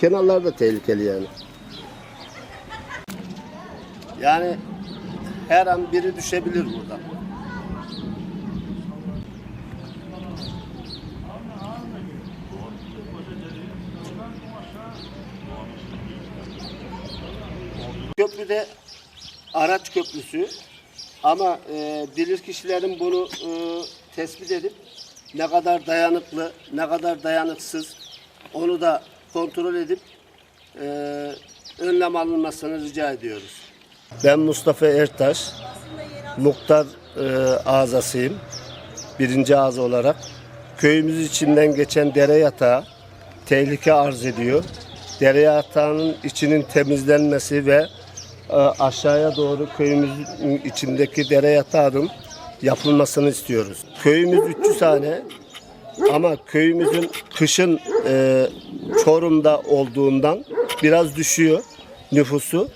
Kenarlar da tehlikeli yani. Yani her an biri düşebilir burada. Köprüde araç köprüsü ama e, bilir kişilerin bunu e, tespit edip ne kadar dayanıklı, ne kadar dayanıksız onu da kontrol edip e, önlem alınmasını rica ediyoruz. Ben Mustafa Ertaş, muhtar e, ağzasıyım. Birinci ağza olarak. Köyümüz içinden geçen dere yatağı tehlike arz ediyor. Dere yatağının içinin temizlenmesi ve aşağıya doğru köyümüzün içindeki dere yatağının yapılmasını istiyoruz. Köyümüz 300 hane ama köyümüzün kışın e, Çorum'da olduğundan biraz düşüyor nüfusu.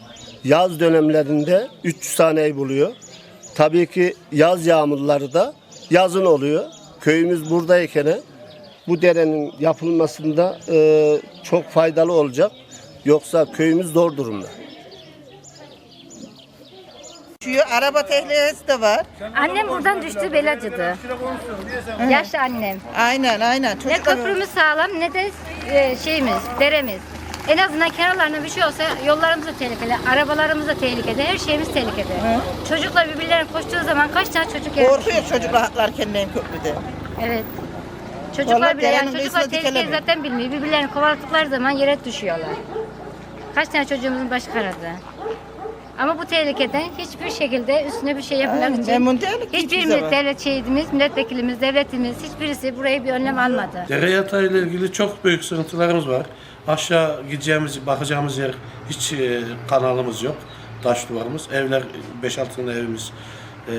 Yaz dönemlerinde 300 haneyi buluyor. Tabii ki yaz yağmurları da yazın oluyor. Köyümüz buradayken bu derenin yapılmasında e, çok faydalı olacak. Yoksa köyümüz zor durumda. Şu araba tehlikesi de var. Annem buradan düştü bel acıdı. Yaşlı annem. Aynen aynen. Ne Çocuklar köprümüz sağlam ne de e, şeyimiz, deremiz. En azından kenarlarına bir şey olsa yollarımız da tehlikeli, arabalarımız da tehlikede, her şeyimiz tehlikede. Çocuklar birbirlerine koştuğu zaman kaç tane çocuk yer? korkuyor çocuklar atlarken benim köprüde. Evet. Çocuklar Vallahi bile yani çocuklar tehlikeyi dikelemiyor. zaten bilmiyor. Birbirlerini kovaladıkları zaman yere düşüyorlar. Kaç tane çocuğumuzun başı karadı. Ama bu tehlikeden hiçbir şekilde üstüne bir şey yapmak Aynen, için memnun değilik hiçbir hiçbir zaman. devlet şehidimiz, milletvekilimiz, devletimiz hiçbirisi buraya bir önlem almadı. Dere yatağı ile ilgili çok büyük sıkıntılarımız var. Aşağı gideceğimiz, bakacağımız yer hiç e, kanalımız yok. Taş duvarımız. Evler, 5-6 tane evimiz e,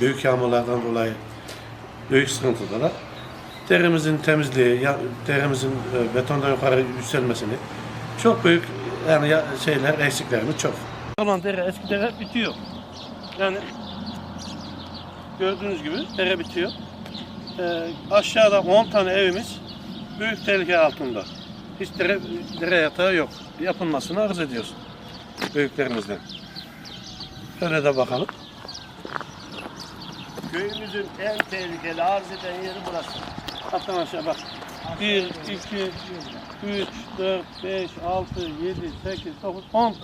büyük yağmurlardan dolayı büyük sıkıntıdalar. Deremizin temizliği, ya, deremizin e, betondan yukarı yükselmesini çok büyük yani ya, şeyler, eksiklerimiz çok. Olan dere, eski dere bitiyor. Yani gördüğünüz gibi dere bitiyor. Ee, aşağıda 10 tane evimiz büyük tehlike altında. Hiç dere, dere yatağı yok. Yapılmasını arz ediyoruz büyüklerimizden. Şöyle de bakalım. Köyümüzün en tehlikeli arz eden yeri burası. Alttan aşağı bak. 1, 2, 3, 4, 5, 6, 7, 8, 9, 10.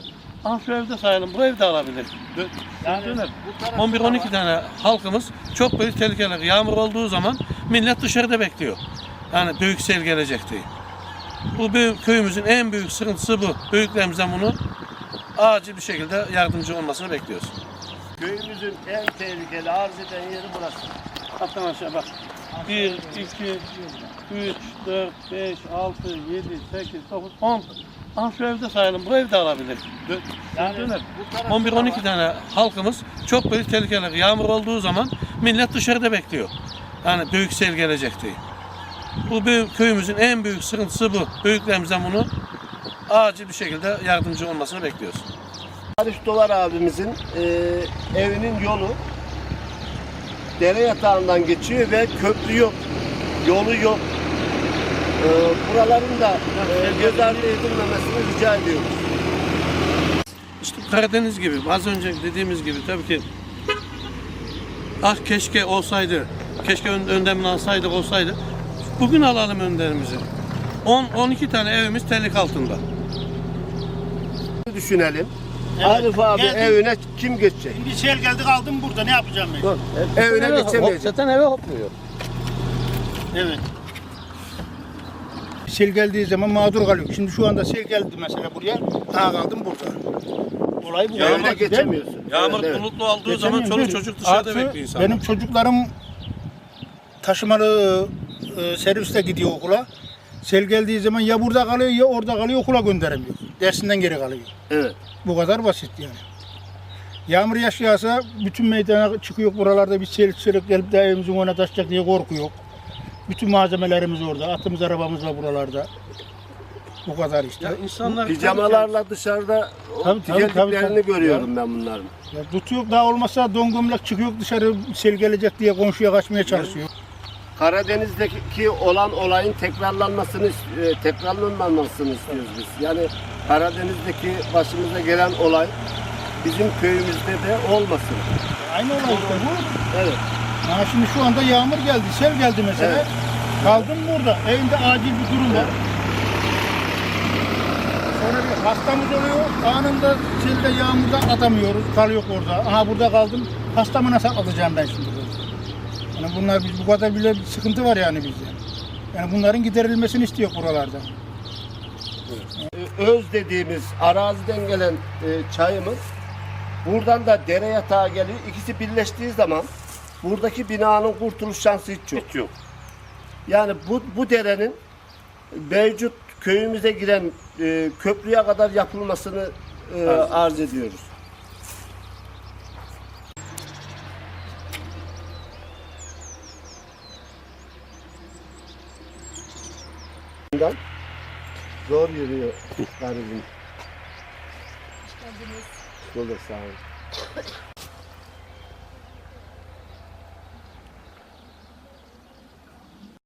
Aha şu evde sayalım. Bu evde alabilir. Dö- Yani döner. bu tarafta 11-12 tane halkımız çok büyük tehlikeler. Yağmur olduğu zaman millet dışarıda bekliyor. Yani büyük sel gelecek diye. Bu büyük, köyümüzün en büyük sıkıntısı bu. Büyüklerimizden bunu acil bir şekilde yardımcı olmasını bekliyoruz. Köyümüzün en tehlikeli arz eden yeri burası. Alttan aşağı bak. 1, 2, 3, 4, 5, 6, 7, 8, 9, 10. Aha şu evde sayalım. Bu evde alabilir. Dö- Yani döner. bu tarafta 11-12 tane halkımız çok büyük tehlikeler. Yağmur olduğu zaman millet dışarıda bekliyor. Yani büyük sel gelecek diye. Bu büyük, köyümüzün en büyük sıkıntısı bu. Büyüklerimizden bunu acil bir şekilde yardımcı olmasını bekliyoruz. Arif Dolar abimizin e, evinin yolu dere yatağından geçiyor ve köprü yok, yolu yok. E, buraların da e, göz ardı edilmemesini rica ediyoruz. İşte Karadeniz gibi, az önce dediğimiz gibi tabii ki ah keşke olsaydı, keşke ön, önlemini alsaydık olsaydı. Bugün alalım önderimizi. 10 12 tane evimiz tehlike altında. Düşünelim. Arif abi geldim. evine kim geçecek? Bir sel geldi kaldım burada ne yapacağım ben? Evine geçemeyecek. Zaten eve hopluyor. Evet. Sel geldiği zaman mağdur kalıyor. Şimdi şu anda sel geldi mesela buraya. Ha kaldım burada. Olay bu. Evine Yağmur- geçemiyorsun. Yağmur Evet, evet. bulutlu olduğu zaman Geçemiyorum. çoluk çocuk dışarıda Artı bekliyor insanlar. Benim çocuklarım taşımalı e, serviste gidiyor okula. Sel geldiği zaman ya burada kalıyor ya orada kalıyor okula gönderemiyor. Dersinden geri kalıyor. Evet. Bu kadar basit yani. Yağmur yaş yağsa bütün meydana çıkıyor buralarda bir sel sürük gelip de evimizin önüne taşacak diye korkuyor. Bütün malzemelerimiz orada. Atımız arabamız var buralarda. Bu kadar işte. Ya insanlar Pijamalarla dışarıda Tabii, tabii, tabii, tabii. görüyorum ben bunların. Ya tutuyor daha olmasa don gömlek çıkıyor dışarı sel gelecek diye komşuya kaçmaya çalışıyor. Karadeniz'deki olan olayın tekrarlanmasını, e, tekrarlanmamasını istiyoruz biz. Yani Karadeniz'deki başımıza gelen olay bizim köyümüzde de olmasın. Aynı olay işte bu. Evet. Ha şimdi şu anda yağmur geldi, sel geldi mesela. Evet. Kaldım burada. Evimde acil bir durum var. Sonra bir hastamız oluyor. Anında selde yağmurda atamıyoruz. Kalıyor orada. Aha burada kaldım. Hastamı nasıl atacağım ben şimdi burada? Yani bunlar biz bu kadar bile bir sıkıntı var yani bizde. Yani bunların giderilmesini istiyor buralarda. E, Öz dediğimiz araziden gelen e, çayımız buradan da dere yatağı geliyor. İkisi birleştiği zaman buradaki binanın kurtuluş şansı hiç yok. yok. Yani bu, bu derenin mevcut köyümüze giren e, köprüye kadar yapılmasını e, arz ediyoruz. Zor yürüyor garibim. Olur sağ olun.